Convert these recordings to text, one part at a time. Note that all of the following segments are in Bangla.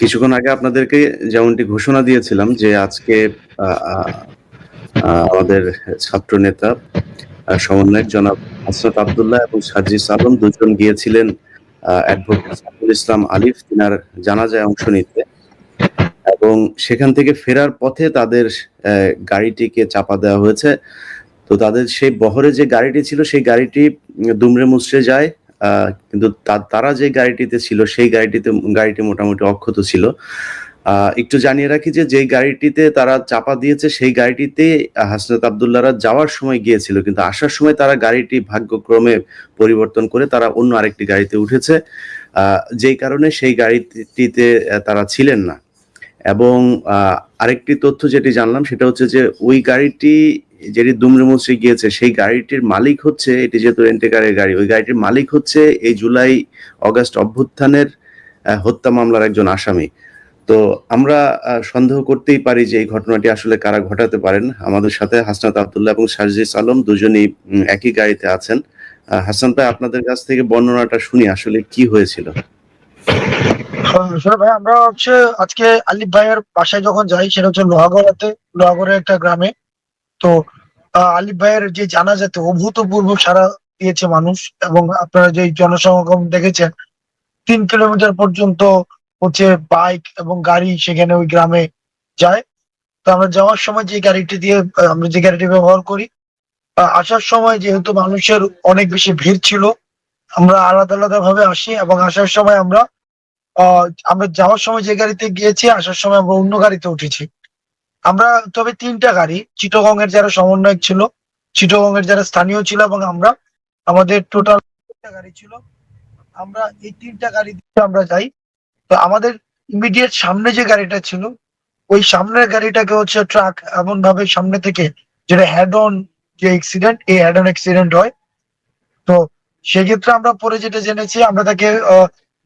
কিছুক্ষণ আগে আপনাদেরকে যেমনটি ঘোষণা দিয়েছিলাম যে আজকে আমাদের ছাত্র নেতা সমন্বয়ক জনাব হাসরত আবদুল্লাহ এবং সাজিস আলম দুজন গিয়েছিলেন ইসলাম আলিফ, তিনার জানাজায় অংশ নিতে। এবং সেখান থেকে ফেরার পথে তাদের গাড়িটিকে চাপা দেওয়া হয়েছে। তো তাদের সেই বহরে যে গাড়িটি ছিল, সেই গাড়িটি দুমড়ে মুচড়ে যায়। কিন্তু তারা যে গাড়িটিতে ছিল, সেই গাড়িটিতে, গাড়িটি মোটামুটি অক্ষত ছিল। একটু জানিয়ে রাখি যে যেই গাড়িটিতে তারা চাপা দিয়েছে, সেই গাড়িটিতে হাসনাত আবদুল্লাহরা যাওয়ার সময় গিয়েছিল। কিন্তু আসার সময় তারা গাড়িটি ভাগ্যক্রমে পরিবর্তন করে তারা অন্য আরেকটি গাড়িতে উঠেছে। যেই কারণে সেই গাড়িটিতে তারা ছিলেন না। এবং আরেকটি তথ্য যেটি জানলাম সেটা হচ্ছে যে ওই গাড়িটি যেটি দুমড়ে মুচড়ে গিয়েছে, সেই গাড়িটির মালিক হচ্ছে, এটি যেহেতু রেন্টেকারের গাড়ি, ওই গাড়িটির মালিক হচ্ছে এই জুলাই অগাস্ট অভ্যুত্থানের হত্যা মামলার একজন আসামি। তো আমরা সন্দেহ করতেই পারি যে এই ঘটনাটি আসলে কারা ঘটাতে পারেন। আমাদের সাথে হাসনাত আবদুল্লাহ এবং সার্জিস আলম দুজনই একই গাড়িতে আছেন। হাসান ভাই, আপনাদের কাছ থেকে বর্ণনাটা শুনি আসলে কি হয়েছিল? ভাই, আমরা হচ্ছে আজকে আলিফ ভাইয়ের বাসায় যখন যাই, সেটা হচ্ছে লোহাগড়াতে একটা গ্রামে। তো আলিফ ভাইয়ের যে জানাজাতে অভূতপূর্ব সারা দিয়েছে মানুষ, এবং আপনারা যে জনসমাগম দেখেছেন, তিন কিলোমিটার পর্যন্ত হচ্ছে বাইক এবং গাড়ি সেখানে ওই গ্রামে যায়। তো আমরা যাওয়ার সময় যে গাড়িটি দিয়ে আমরা যে গাড়িটি ব্যবহার করি আসার সময় যেহেতু মানুষের অনেক বেশি ভিড় ছিল, আমরা আলাদা আলাদা ভাবে আসি এবং আসার সময় আমরা আমরা যাওয়ার সময় যে গাড়িতে গিয়েছি, আসার সময় আমরা অন্য গাড়িতে উঠেছি। আমরা তবে তিনটা গাড়ি চিটগং এর যারা সমন্বয়ক ছিল চিটগং এর যারা স্থানীয় ছিল এবং আমরা, আমাদের টোটাল তিনটা গাড়ি ছিল। আমরা এই তিনটা গাড়ি দিয়ে আমরা যাই। তো আমাদের ইমিডিয়েট সামনে যে গাড়িটা ছিল, ওই সামনের গাড়িটাকে হচ্ছে ট্রাক এমন ভাবে সামনে থেকে যেটা হেড অন যে অ্যাক্সিডেন্ট এই হেড অন অ্যাক্সিডেন্ট হয়। তো সেক্ষেত্রে আমরা পরে যেটা জেনেছি, আমরা তাকে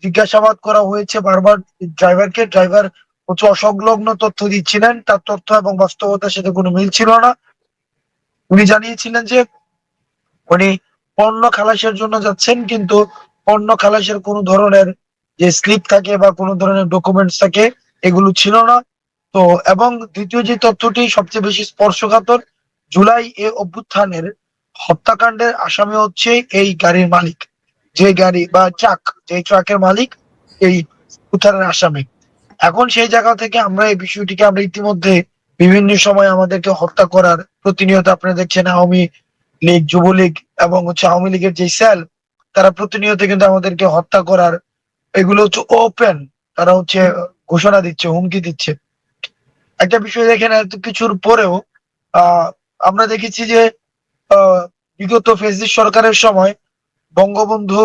জিজ্ঞাসাবাদ করা হয়েছে বারবার, ড্রাইভারকে। ড্রাইভার হচ্ছে অসংলগ্ন তথ্য দিচ্ছিলেন, তার তথ্য এবং বাস্তবতার সাথে কোনো মিল ছিল না। উনি জানিয়েছিলেন যে, উনি পণ্য খালাসের জন্য যাচ্ছেন, কিন্তু পণ্য খালাসের কোনো ধরনের যে স্লিপ থাকে বা কোনো ধরনের ডকুমেন্টস থাকে, এগুলো ছিল না। তো, এবং দ্বিতীয় যে তথ্যটি সবচেয়ে বেশি স্পর্শকাতর, জুলাই এ অভ্যুত্থানের হত্যাকাণ্ডের আসামি হচ্ছে এই গাড়ির মালিক। যে গাড়ি বা ট্রাক যে ট্রাকের মালিক এই উত্থানের আসামি। এখন সেই জায়গা থেকে আমরা এই বিষয়টিকে আমরা ইতিমধ্যে বিভিন্ন সময় আমাদেরকে হত্যা করার প্রতিনিয়ত আপনারা দেখছেন আওয়ামী লীগ যুবলীগ এবং হচ্ছে আওয়ামী লীগের যে সেল তারা প্রতিনিয়ত কিন্তু আমাদেরকে হত্যা করার এগুলো হচ্ছে ওপেন তারা হচ্ছে ঘোষণা দিচ্ছে হুমকি দিচ্ছে। একটা বিষয় দেখেন এত কিছুর পরেও আমরা দেখেছি যে আহ, বিগত ফেসিস সরকারের সময় বঙ্গবন্ধু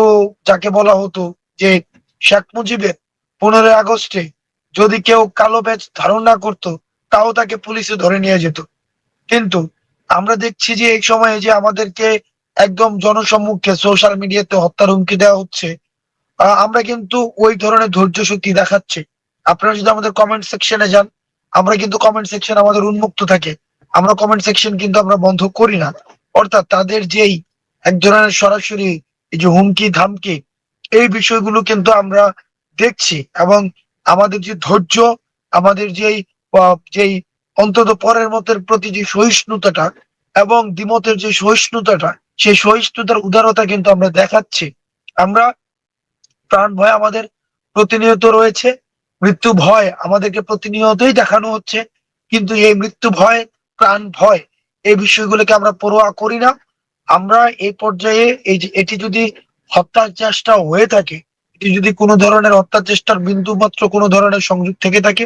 যাকে বলা হতো যে শেখ মুজিবের পনেরোই আগস্টে যদি কেউ কালো ব্যাচ ধারণ না করতো, তাও তাকে পুলিশে ধরে নিয়ে যেত। কিন্তু আমরা দেখছি যে এই সময়ে যে আমাদেরকে একদম জনসম্মুখে সোশ্যাল মিডিয়াতে হত্যার হুমকি দেওয়া হচ্ছে আমরা কিন্তু ওই ধরনের ধৈর্য শক্তি দেখাচ্ছি। আপনারা যদি আমাদের কমেন্ট সেকশনে যান, আমরা কিন্তু কমেন্ট সেকশন আমাদের উন্মুক্ত থাকে। আমরা কমেন্ট সেকশন কিন্তু আমরা বন্ধ করি না। অর্থাৎ তাদের যেই এক ধরনের সরাসরি এই যে হুমকি, ধামকি, এই বিষয়গুলো কিন্তু আমরা দেখছি এবং আমাদের যে ধৈর্য, আমাদের যেই যেই অন্তত পরের মতের প্রতি যে সহিষ্ণুতাটা এবং দ্বিমতের যে সহিষ্ণুতাটা, সেই সহিষ্ণুতার উদারতা কিন্তু আমরা দেখাচ্ছি। আমরা প্রাণ ভয় আমাদের প্রতিনিয়ত রয়েছে, মৃত্যু ভয় আমাদেরকে প্রতিনিয়তই দেখানো হচ্ছে, কিন্তু এই মৃত্যু ভয়, প্রাণ ভয়, এই বিষয়গুলোকে আমরা পরোয়া করি না। আমরা এই পর্যায়ে এই যে, এটি যদি হত্যার চেষ্টা হয়ে থাকে, এটি যদি কোনো ধরনের হত্যার চেষ্টার বিন্দু মাত্র কোনো ধরনের সংযোগ থেকে থাকে,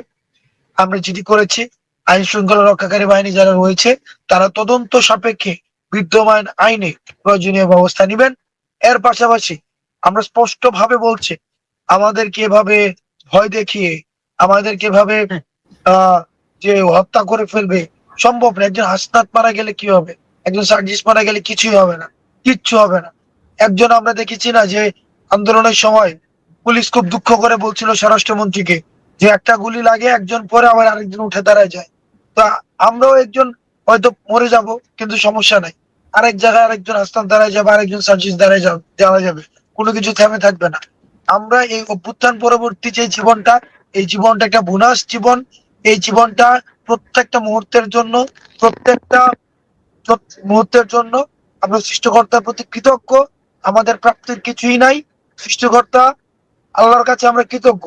আমরা যেটি করেছি, আইন শৃঙ্খলা রক্ষাকারী বাহিনী যারা রয়েছে, তারা তদন্ত সাপেক্ষে বিদ্যমান আইনে প্রয়োজনীয় ব্যবস্থা নেবেন। এর পাশাপাশি আমরা স্পষ্ট ভাবে বলছি, আমাদেরকে এভাবে ভয় দেখিয়ে, আমাদেরকে এভাবে, আহ, যে হত্যা করে ফেলবে সম্ভব না। একজন হাসনাত মারা গেলে কি হবে? একজন সার্জিস মারা গেলে কিছুই হবে না, কিচ্ছু হবে না। একজন আমরা দেখেছি না যে আন্দোলনের সময় পুলিশ খুব দুঃখ করে বলছিল স্বরাষ্ট্রমন্ত্রীকে যে একটা গুলি লাগে, একজন পরে আবার আরেকজন উঠে দাঁড়ায় যায়। তা আমরাও একজন হয়তো মরে যাব, কিন্তু সমস্যা নাই। আরেক জায়গায় আরেকজন আস্তান দাঁড়ায় যাবে, আরেকজন সার্জিস দাঁড়ায় যাওয়া যাবে। কোনো কিছু থেমে থাকবে না। আমরা এই অভ্যুত্থান পরবর্তী যে জীবনটা, এই জীবনটা একটা বোনাস জীবন। এই জীবনটা প্রত্যেকটা মুহূর্তের জন্য, প্রত্যেকটা প্রত- মুহূর্তের জন্য আমরা সৃষ্টিকর্তার প্রতি কৃতজ্ঞ। আমাদের প্রাপ্তির কিছুই নাই। সৃষ্টিকর্তা, আল্লাহর কাছে আমরা কৃতজ্ঞ।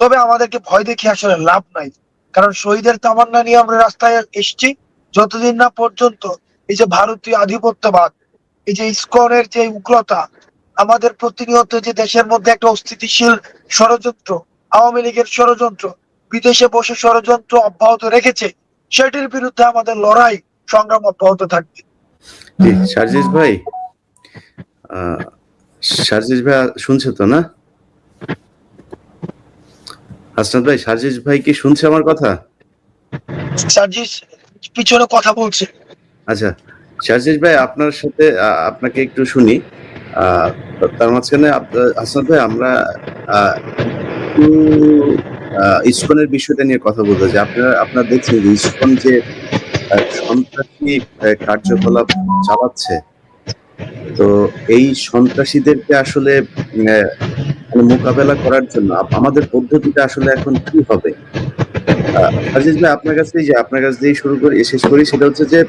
তবে আমাদেরকে ভয় দেখিয়ে আসলে লাভ নাই। কারণ শহীদের তামান্না নিয়ে আমরা রাস্তায় এসেছি। যতদিন না পর্যন্ত এই যে ভারতীয় আধিপত্যবাদ, এই যে ইস্কনের যে উগ্রতা, আমাদের প্রতিনিয়ত যে দেশের মধ্যে একটা অস্থিতিশীল ষড়যন্ত্র, আওয়ামী লীগের ষড়যন্ত্র, বিদেশে বসে ষড়যন্ত্র অব্যাহত রেখেছে, সেটির বিরুদ্ধে আমাদের লড়াই সংগ্রাম অব্যাহত থাকবে। সার্জিস ভাই সার্জিস ভাই শুনছে তো না? হাসনাত ভাই সার্জিস ভাই কি শুনছে আমার কথা? সার্জিস পিছনে কথা বলছে। আচ্ছা সার্জিস ভাই আপনার সাথে আপনাকে একটু শুনি। আহ, তার মাঝখানে হাসনাত ভাই আমরা ইসকনের বিষয়টা নিয়ে কথা বলতে চাই আপনারা আপনারা দেখছেন যে ইসকন যে সন্ত্রাসী কার্যকলাপ চালাচ্ছে। তো এই সন্ত্রাসীদেরকে আসলে মানে মোকাবেলা করার জন্য আমাদের পদ্ধতিটা আসলে এখন কি হবে? আপনার কাছে যে, আপনার কাছ দিয়েই শুরু করি, শেষ করি, সেটা হচ্ছে যে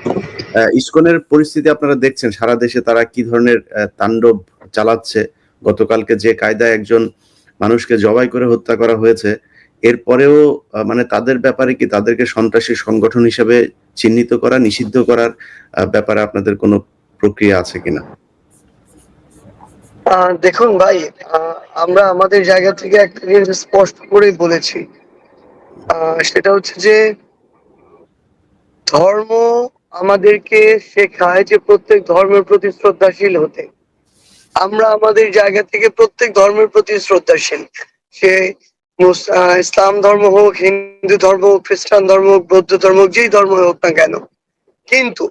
ইসকনের পরিস্থিতি আপনারা দেখছেন। সারা দেশে তারা কি ধরনের তাণ্ডব চালাচ্ছে? গতকালকে যে কায়দায় একজন মানুষকে জবাই করে হত্যা করা হয়েছে এরপরেও মানে তাদের ব্যাপারে কি তাদেরকে সন্ত্রাসী সংগঠন হিসেবে চিহ্নিত করা, নিষিদ্ধ করার ব্যাপারে আপনাদের কোনো প্রক্রিয়া আছে কিনা? দেখুন ভাই আমরা আমাদের জায়গা থেকে একটা জিনিস স্পষ্ট করেই বলেছি। সেটা হচ্ছে যে, ধর্ম আমাদেরকে শেখায় যে প্রত্যেক ধর্মের প্রতি শ্রদ্ধাশীল হতে। আমরা আমাদের জায়গা থেকে প্রত্যেক ধর্মের প্রতি শ্রদ্ধাশীল। সে ইসলাম ধর্ম হোক, হিন্দু ধর্ম হোক, খ্রিস্টান ধর্ম হোক, বৌদ্ধ ধর্ম হোক, যেই ধর্ম হোক না কেন। কিন্তু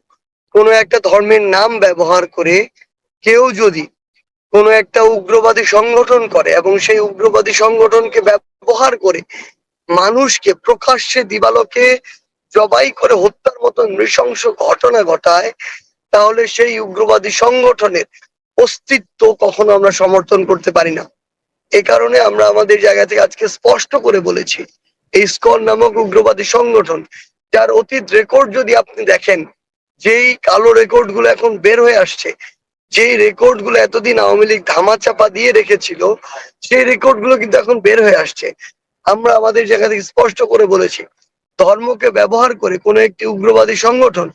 কোনো একটা ধর্মের নাম ব্যবহার করে কেউ যদি কোনো একটা উগ্রবাদী সংগঠন করে এবং সেই উগ্রবাদী সংগঠনকে ব্যবহার করে মানুষকে প্রকাশ্যে দিবালোকে জবাই করে হত্যার মতো নৃশংস ঘটনা ঘটায়, তাহলে সেই উগ্রবাদী সংগঠনের অস্তিত্ব কখনো আমরা সমর্থন করতে পারি না। এ কারণে আমরা আমাদের জায়গা থেকে আজকে স্পষ্ট করে বলেছি, এই স্কল নামক উগ্রবাদী সংগঠন, যার অতীত রেকর্ড যদি আপনি দেখেন, যেই কালো রেকর্ডগুলো এখন বের হয়ে আসছে যে রেকর্ডগুলো এতদিন আওয়ামী লীগ ধামাচাপা দিয়ে রেখেছিল, সেই রেকর্ডগুলো কিন্তু এখন বের হয়ে আসছে। আমরা আমাদের জায়গা থেকে স্পষ্ট করে বলেছি, ধর্মকে ব্যবহার করে কোনো একটি উগ্রবাদী সংগঠন,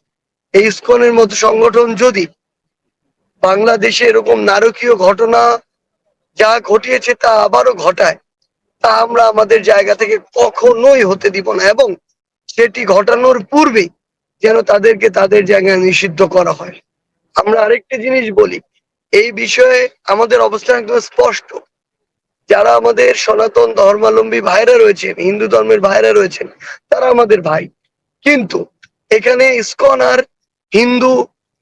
এই ইসকনের মতো সংগঠন যদি বাংলাদেশে এরকম নারকীয় ঘটনা যা ঘটিয়েছে তা আবারও ঘটায়, তা আমরা আমাদের জায়গা থেকে কখনোই হতে দিব না এবং সেটি ঘটানোর পূর্বেই যেন তাদেরকে তাদের জায়গায় নিষিদ্ধ করা হয়। আমরা আরেকটি জিনিস বলি, এই বিষয়ে আমাদের অবস্থান একদম স্পষ্ট। যারা আমাদের সনাতন ধর্মাবলম্বী ভাইরা রয়েছেন, হিন্দু ধর্মের ভাইরা রয়েছেন, তারা আমাদের ভাই। কিন্তু এখানে ইসকন আর হিন্দু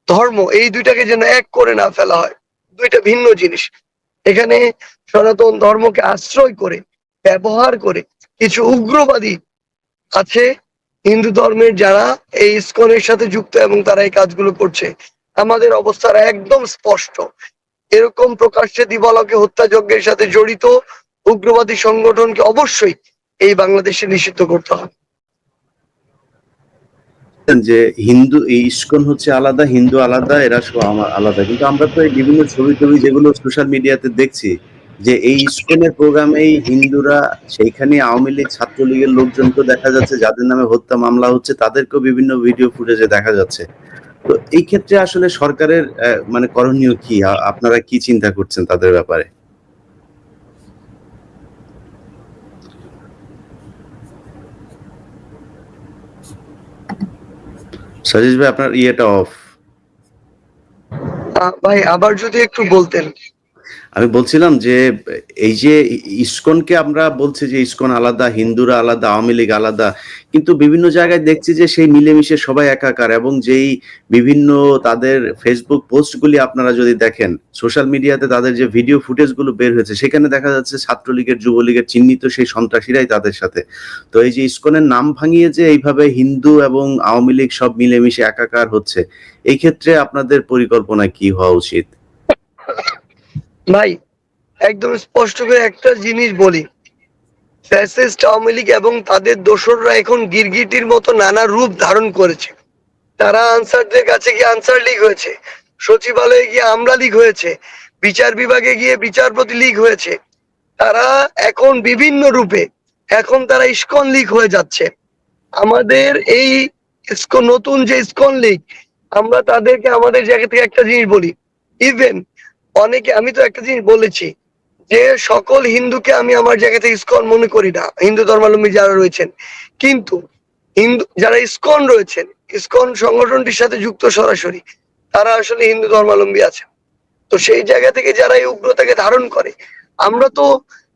ধর্ম এই দুইটাকে যেন এক করে না ফেলা হয়, দুইটা ভিন্ন জিনিস। এখানে সনাতন ধর্মকে আশ্রয় করে, ব্যবহার করে কিছু উগ্রবাদী আছে হিন্দু ধর্মের যারা এই ইসকনের সাথে যুক্ত এবং তারা এই কাজগুলো করছে। আমাদের অবস্থার একদম স্পষ্ট। এরকম প্রকাশ্যে দিবালকে হত্যাযজ্ঞের সাথে জড়িত উগ্রবাদী সংগঠনকে অবশ্যই এই বাংলাদেশে নিষিদ্ধ করতে হবে। যে হিন্দু, এই ইস্কন হচ্ছে আলাদা, হিন্দু আলাদা, এরা সব আমার আলাদা। কিন্তু আমরা তো এই বিভিন্ন ছবি টবি যেগুলো সোশ্যাল মিডিয়াতে দেখছি, যে এই ইস্কনের প্রোগ্রামেই হিন্দুরা, সেইখানে আওয়ামী লীগ ছাত্রলীগের লোকজনকে দেখা যাচ্ছে, যাদের নামে হত্যা মামলা হচ্ছে, তাদেরকেও বিভিন্ন ভিডিও ফুটেজে দেখা যাচ্ছে। তো এই ক্ষেত্রে আসলে সরকারের মানে করণীয় কি? আপনারা কি চিন্তা করছেন তাদের ব্যাপারে? সাজিস ভাই আপনার ইয়েটা অফ ভাই আবার যদি একটু বলতেন। আমি বলছিলাম যে, এই যে ইসকনকে আমরা বলছি যে ইস্কন আলাদা, হিন্দুরা আলাদা, আওয়ামী লীগ আলাদা, কিন্তু বিভিন্ন জায়গায় দেখছি যে সেই মিলেমিশে সবাই একাকার এবং যেই বিভিন্ন তাদের ফেসবুক পোস্টগুলি আপনারা যদি দেখেন, সোশ্যাল মিডিয়াতে তাদের যে ভিডিও ফুটেজগুলো বের হয়েছে, সেখানে দেখা যাচ্ছে ছাত্রলীগের, যুবলীগের চিহ্নিত সেই সন্ত্রাসীরাই তাদের সাথে। তো এই যে ইস্কনের নাম ভাঙিয়ে যে এইভাবে হিন্দু এবং আওয়ামী লীগ সব মিলেমিশে একাকার হচ্ছে, এই ক্ষেত্রে আপনাদের পরিকল্পনা কি হওয়া উচিত? ভাই, একদম স্পষ্ট করে একটা জিনিস বলি। ফ্যাসিস্ট, আওয়ামী লীগ এবং তাদের দোসররা এখন গিরগিটির মতো নানা রূপ ধারণ করেছে। তারা আনসারদের কাছে গিয়ে আনসার লীগ হয়েছে, সচিবালয়ে গিয়ে আমরা লীগ হয়েছে, বিচার বিভাগে গিয়ে বিচারপতি লীগ হয়েছে। তারা এখন বিভিন্ন রূপে, এখন তারা ইস্কন লীগ হয়ে যাচ্ছে। আমাদের এই নতুন যে ইস্কন লীগ, আমরা তাদেরকে, আমাদের জায়গা থেকে একটা জিনিস বলি। ইভেন অনেকে, আমি তো একটা জিনিস বলেছি যে সকল হিন্দুকে আমি আমার জায়গা থেকে ইস্কন মনে করি না। হিন্দু ধর্মাবলম্বী যারা রয়েছেন। কিন্তু হিন্দু, যারা ইস্কন রয়েছেন, ইস্কন সংগঠনটির সাথে যুক্ত সরাসরি, তারা আসলে হিন্দু ধর্মাবলম্বী আছে তো সেই জায়গা থেকে যারা এই উগ্রতাকে ধারণ করে, আমরা তো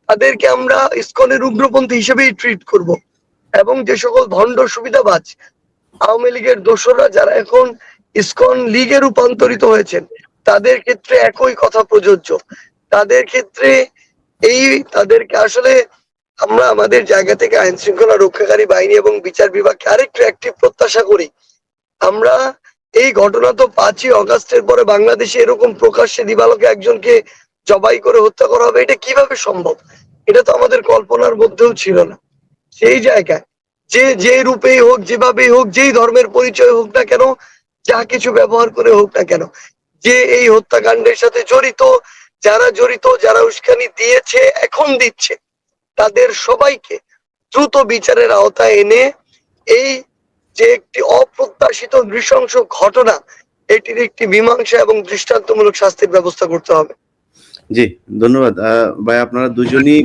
তাদেরকে আমরা ইস্কনের উগ্রপন্থী হিসেবেই ট্রিট করব। এবং যে সকল ভণ্ড সুবিধাবাজ আওয়ামী লীগের দোসররা যারা এখন ইস্কন লীগে রূপান্তরিত হয়েছেন তাদের ক্ষেত্রে একই কথা প্রযোজ্য। তাদের ক্ষেত্রে এই তাদেরকে আসলে আমরা আমাদের জায়গা থেকে আইন শৃঙ্খলা রক্ষাকারী বাহিনী এবং বিচার বিভাগকে আরেকটু অ্যাক্টিভ প্রত্যাশা করি। আমরা এই ঘটনা তো পাঁচই অগাস্টের পরে বাংলাদেশে এরকম প্রকাশ্যে দিবালোকে একজনকে জবাই করে হত্যা করা হবে, এটা কীভাবে সম্ভব? এটা তো আমাদের কল্পনার মধ্যেও ছিল না। সেই জায়গায় যে যে রূপেই হোক, যেভাবেই হোক, যেই ধর্মের পরিচয় হোক না কেন, যা কিছু ব্যবহার করে হোক না কেন যে এই হত্যাকাণ্ডের সাথে জড়িত, যারা জড়িত, যারা উস্কানি দিয়েছে, এখন দিচ্ছে, তাদের সবাইকে দ্রুত বিচারের আওতায় এনে এই যে একটি অপ্রত্যাশিত নৃশংস ঘটনা, এটির একটি মীমাংসা এবং দৃষ্টান্তমূলক শাস্তির ব্যবস্থা করতে হবে। জি, ধন্যবাদ। ভাই, আপনারা দুজনই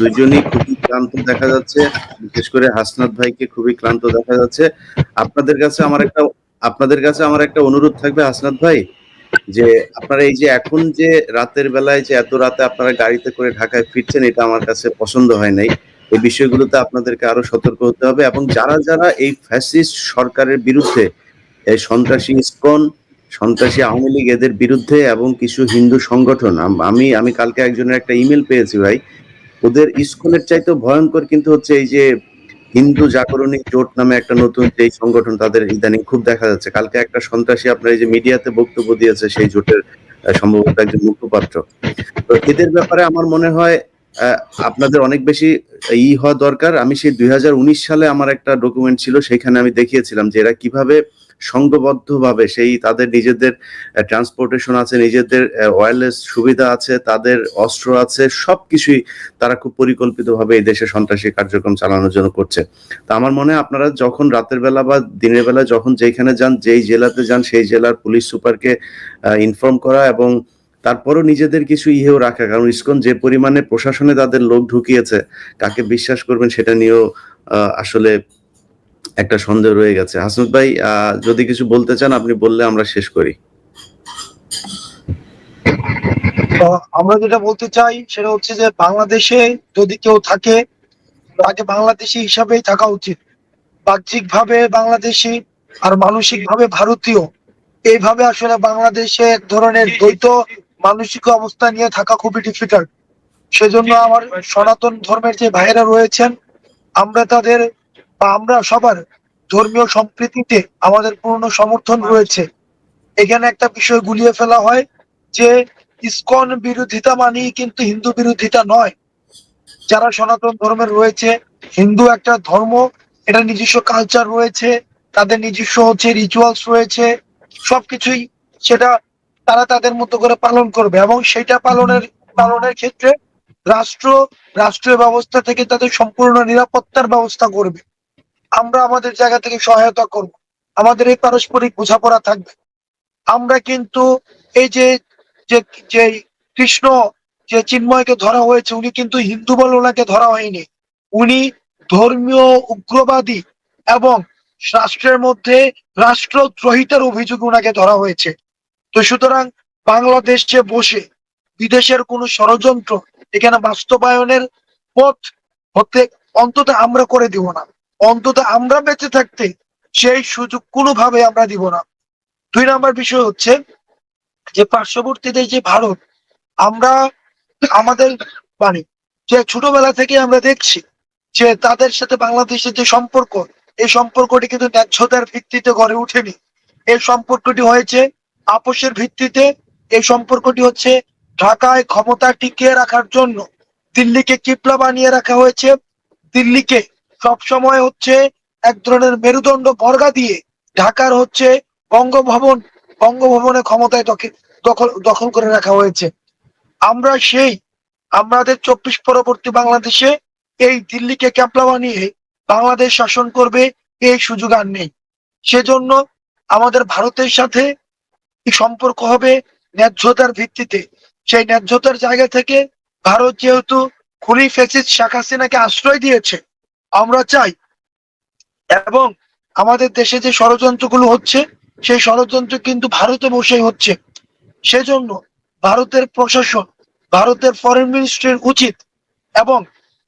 দুজনই খুবই ক্লান্ত দেখা যাচ্ছে, বিশেষ করে হাসনাত ভাইকে খুবই ক্লান্ত দেখা যাচ্ছে। আপনাদের কাছে আমার একটা, আপনাদের কাছে আমার একটা অনুরোধ থাকবে, হাসনাত ভাই? যে আপনারা এই যে এখন যে রাতের বেলায় যে এত রাতে আপনারা গাড়িতে করে ঢাকায় ফিরছেন, এটা আমার কাছে পছন্দ হয় নাই। এই বিষয়গুলোতে আপনাদেরকে আরও সতর্ক হতে হবে এবং যারা যারা এই ফ্যাসিস্ট সরকারের বিরুদ্ধে, এই সন্ত্রাসী ইসকন, সন্ত্রাসী আওয়ামী লীগ এদের বিরুদ্ধে এবং কিছু হিন্দু সংগঠন, আম- আমি কালকে একজনের একটা ইমেল পেয়েছি ভাই, ওদের ইসকনের চাইতেও ভয়ঙ্কর কিন্তু হচ্ছে এই যে হিন্দু জাগরণী জোট নামে একটা নতুন যে সংগঠন তাদের ইদানিং খুব দেখা যাচ্ছে। কালকে একটা সন্ত্রাসী আপনার এই যে মিডিয়াতে বক্তব্য দিয়েছে সেই জোটের সম্ভবত একজন মুখপাত্র। তো এদের ব্যাপারে আমার মনে হয় আপনাদের অনেক বেশি ই হওয়া দরকার। আমি সেই দুই হাজার উনিশ সালে আমার একটা ডকুমেন্ট ছিল, সেখানে আমি দেখিয়েছিলাম যে এরা কীভাবে সংঘবদ্ধভাবে সেই তাদের নিজেদের ট্রান্সপোর্টেশন আছে, নিজেদের ওয়্যারলেস সুবিধা আছে, তাদের অস্ত্র আছে, সবকিছুই তারা খুব পরিকল্পিতভাবে এই দেশে সন্ত্রাসী কার্যক্রম চালানোর জন্য করছে। তা আমার মনে হয় আপনারা যখন রাতের বেলা বা দিনের বেলা যখন যেখানে যান, যেই জেলাতে যান, সেই জেলার পুলিশ সুপারকে ইনফর্ম করা এবং তারপরও নিজেদের কিছু ইহেও রাখা। কারণ ইসকন যে পরিমাণে প্রশাসনে তাদের লোক ঢুকিয়েছে, কাকে বিশ্বাস করবেন সেটা নিয়েও আসলে একটা সন্দেহ রয়ে গেছে। হাসনুত ভাই যদি কিছু বলতে চান, আপনি বললে আমরা শেষ করি। আমরা যেটা বলতে চাই, সেটা হচ্ছে যে বাংলাদেশে যদি কেউ থাকে তাকে বাংলাদেশি হিসাবেই থাকা উচিত। বাহ্যিক ভাবে বাংলাদেশি আর মানসিক ভাবে ভারতীয়, এইভাবে আসলে বাংলাদেশে এক ধরনের দ্বৈত মানসিক অবস্থা নিয়ে থাকা খুবই ডিফিকাল্ট সেজন্য আমার সনাতন ধর্মের যে ভাইয়েরা রয়েছেন, আমরা তাদের আমরা সবার ধর্মীয় সম্প্রীতিতে আমাদের পূর্ণ সমর্থন রয়েছে। এখানে একটা বিষয় গুলিয়ে ফেলা হয় যে ইসকন বিরোধিতা মানেই কিন্তু হিন্দু বিরোধিতা নয়। যারা সনাতন ধর্মের রয়েছে, হিন্দু একটা ধর্ম, এটা নিজস্ব কালচার রয়েছে, তাদের নিজস্ব হচ্ছে রিচুয়ালস রয়েছে, সবকিছুই সেটা তারা তাদের মতো করে পালন করবে এবং সেটা পালনের পালনের ক্ষেত্রে রাষ্ট্র, রাষ্ট্রীয় ব্যবস্থা থেকে তাদের সম্পূর্ণ নিরাপত্তার ব্যবস্থা করবে। আমরা আমাদের জায়গা থেকে সহায়তা করব। আমাদের এই পারস্পরিক বোঝাপড়া থাকবে। আমরা কিন্তু এই যে যে কৃষ্ণ, যে চিন্ময়কে ধরা হয়েছে, উনি কিন্তু হিন্দু বলে ওনাকে ধরা হয়নি। উনি ধর্মীয় উগ্রবাদী এবং রাষ্ট্রের মধ্যে রাষ্ট্রদ্রোহিতার অভিযোগ ওনাকে ধরা হয়েছে। তো সুতরাং বাংলাদেশে বসে বিদেশের কোনো ষড়যন্ত্র এখানে বাস্তবায়নের পথ হতে অন্তত আমরা করে দিব না। অন্তত আমরা বেঁচে থাকতে সেই সুযোগ কোনোভাবে আমরা দিব না। দুই নাম্বার বিষয় হচ্ছে যে পার্শ্ববর্তী দেশ যে ভারত, আমরা আমাদের মানে যে ছোটবেলা থেকে আমরা দেখছি যে তাদের সাথে বাংলাদেশের যে সম্পর্ক, এই সম্পর্কটি কিন্তু ন্যায্যতার ভিত্তিতে গড়ে ওঠেনি। এই সম্পর্কটি হয়েছে আপোষের ভিত্তিতে, এই সম্পর্কটি হচ্ছে ঢাকায় ক্ষমতা টিকিয়ে রাখার জন্য দিল্লিকে কিপলা বানিয়ে রাখা হয়েছে। দিল্লিকে সবসময় হচ্ছে এক ধরনের মেরুদণ্ড বর্গা দিয়ে ঢাকার হচ্ছে বঙ্গভবন, বঙ্গভবনে ক্ষমতায় দখল দখল করে রাখা হয়েছে। আমরা সেই, আমাদের চব্বিশ পরবর্তী বাংলাদেশে এই দিল্লিকে ক্যাপলা বানিয়ে বাংলাদেশ শাসন করবে এই সুযোগ আর নেই। সেজন্য আমাদের ভারতের সাথে সম্পর্ক হবে ন্যায্যতার ভিত্তিতে। সেই ন্যায্যতার জায়গা থেকে ভারত যেহেতু খুলি ফেসিস শেখ হাসিনাকে আশ্রয় দিয়েছে আমরা চাই এবং আমাদের দেশে যে ষড়যন্ত্রগুলো হচ্ছে, সেই ষড়যন্ত্র কিন্তু ভারতে বসেই হচ্ছে। সেজন্য ভারতের প্রশাসন, ভারতের ফরেন মিনিস্ট্রির উচিত এবং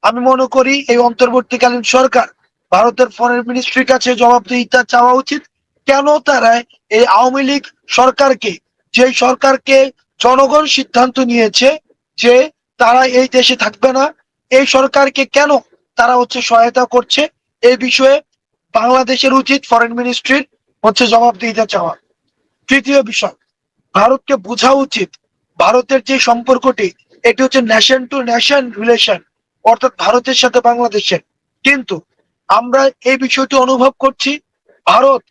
আমি মনে করি এই অন্তর্বর্তীকালীন সরকার ভারতের ফরেন মিনিস্ট্রির কাছে জবাবদিহিতা চাওয়া উচিত। কেন তারা এই আওয়ামী লীগ সরকারকে যে সরকারকে জনগণ সিদ্ধান্ত নিয়েছে যে তারা এই দেশে থাকবে না, এই সরকারকে কেন তারা হচ্ছে সহায়তা করছে। এই বিষয়ে বাংলাদেশের উচিত ফরেন মিনিস্ট্রির হচ্ছে জবাবদিহিতা চাওয়া। তৃতীয় বিষয়, ভারতকে বোঝা উচিত ভারতের যে সম্পর্কটি, এটি হচ্ছে ন্যাশন টু নেশন রিলেশন অর্থাৎ ভারতের সাথে বাংলাদেশের। কিন্তু আমরা এই বিষয়টি অনুভব করছি, ভারত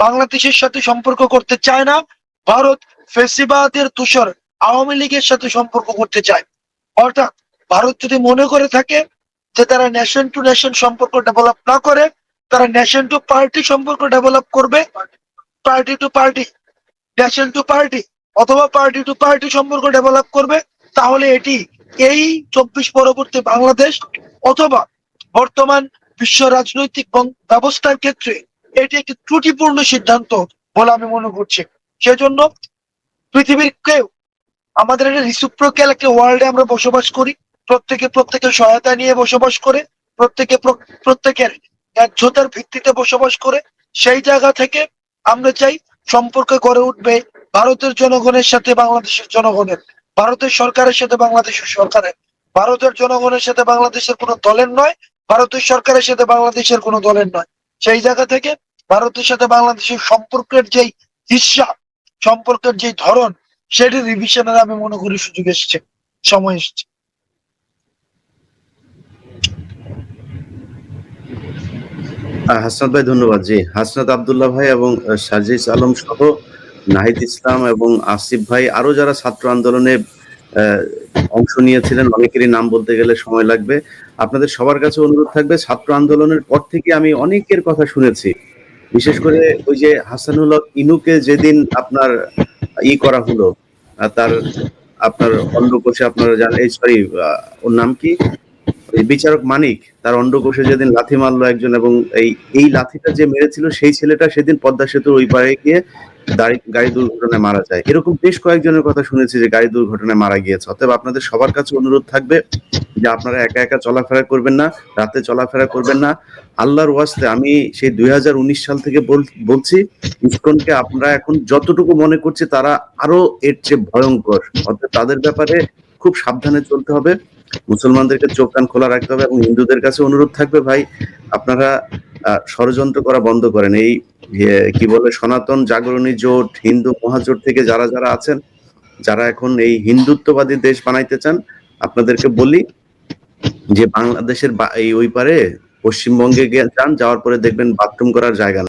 বাংলাদেশের সাথে সম্পর্ক করতে চায় না, ভারত ফেসিবাদের তুষর আওয়ামী লীগের সাথে সম্পর্ক করতে চায়। অর্থাৎ ভারত যদি মনে করে থাকে যে তারা নেশন টু নেশন সম্পর্ক ডেভেলপ না করে, তারা নেশন টু পার্টি সম্পর্ক ডেভেলপ করবে। Party to party nation to party অথবা পার্টি টু পার্টি সম্পর্ক ডেভেলপ করবে, তাহলে এটি এই চব্বিশ পরবর্তী বাংলাদেশ অথবা বর্তমান বিশ্ব রাজনৈতিক ব্যবস্থার ক্ষেত্রে এটি একটি ত্রুটিপূর্ণ সিদ্ধান্ত বলে আমি মনে করছি। সেজন্য পৃথিবীর কেউ, আমাদের একটা রিসিপ্রোক্যাল একটা ওয়ার্ল্ডে আমরা বসবাস করি প্রত্যেকে প্রত্যেকের সহায়তা নিয়ে বসবাস করে, প্রত্যেকে প্র- প্রত্যেকের ন্যায্যতার ভিত্তিতে বসবাস করে, সেই জায়গা থেকে আমরা চাই সম্পর্ক গড়ে উঠবে ভারতের জনগণের সাথে বাংলাদেশের জনগণের, ভারতের সরকারের সাথে বাংলাদেশের সরকারের। ভারতের জনগণের সাথে বাংলাদেশের কোনো দলের নয়, ভারতের সরকারের সাথে বাংলাদেশের কোনো দলের নয়। সেই জায়গা থেকে ভারতের সাথে বাংলাদেশের সম্পর্কের যেই হিসা সম্পর্কের যে ধরন সেটি রিভিশনের আমি মনে করি সুযোগ এসছে, সময় এসছে। হাসনাত ভাই, ধন্যবাদ। জি, হাসনাত আবদুল্লাহ ভাই এবং সাজিস আলম সহ নাহিদ ইসলাম এবং আসিফ ভাই, আরও যারা ছাত্র আন্দোলনে অংশ নিয়েছিলেন, অনেকেরই নাম বলতে গেলে সময় লাগবে। আপনাদের সবার কাছে অনুরোধ থাকবে, ছাত্র আন্দোলনের পর থেকে আমি অনেকের কথা শুনেছি। বিশেষ করে ওই যে হাসানুল ইনুকে যেদিন আপনার ই করা হলো তার আপনার অন্ডকোষে আপনারা জানেন, এই, সরি ওর নাম কি? ওই বিচারক মানিক, তার অন্ডকোষে যেদিন লাথি মারলো একজন এবং এই এই লাথিটা যে মেরেছিল সেই ছেলেটা সেদিন পদ্মা সেতুর ওই পারে গিয়ে গাড়ি দুর্ঘটনায় মারা যায়। এরকম বেশ কয়েকজনের কথা শুনেছি যে গাড়ি দুর্ঘটনায় মারা গিয়েছে। অতএব আপনাদের সবার কাছে অনুরোধ থাকবে যে আপনারা একা একা চলাফেরা করবেন না, রাতে চলাফেরা করবেন না। আল্লাহর ওয়াস্তে আমি সেই দুই হাজার উনিশ সাল থেকে বল- বলছি, ইসকনকে আপনারা এখন যতটুকু মনে করছে তারা আরও এর চেয়ে ভয়ঙ্কর। অর্থাৎ তাদের ব্যাপারে খুব সাবধানে চলতে হবে। মুসলমানদেরকে চোখ কান খোলা রাখতে হবে এবং হিন্দুদের কাছে অনুরোধ থাকবে, ভাই, আপনারা ষড়যন্ত্র করা বন্ধ করেন এই কি বলে, সনাতন জাগরণী জোট, হিন্দু মহাজোট থেকে যারা যারা আছেন, যারা এখন এই হিন্দুত্ববাদী দেশ বানাইতে চান, আপনাদেরকে বলি যে বাংলাদেশের এই ওই পারে পশ্চিমবঙ্গে যান, যাওয়ার পরে দেখবেন বাথরুম করার জায়গা।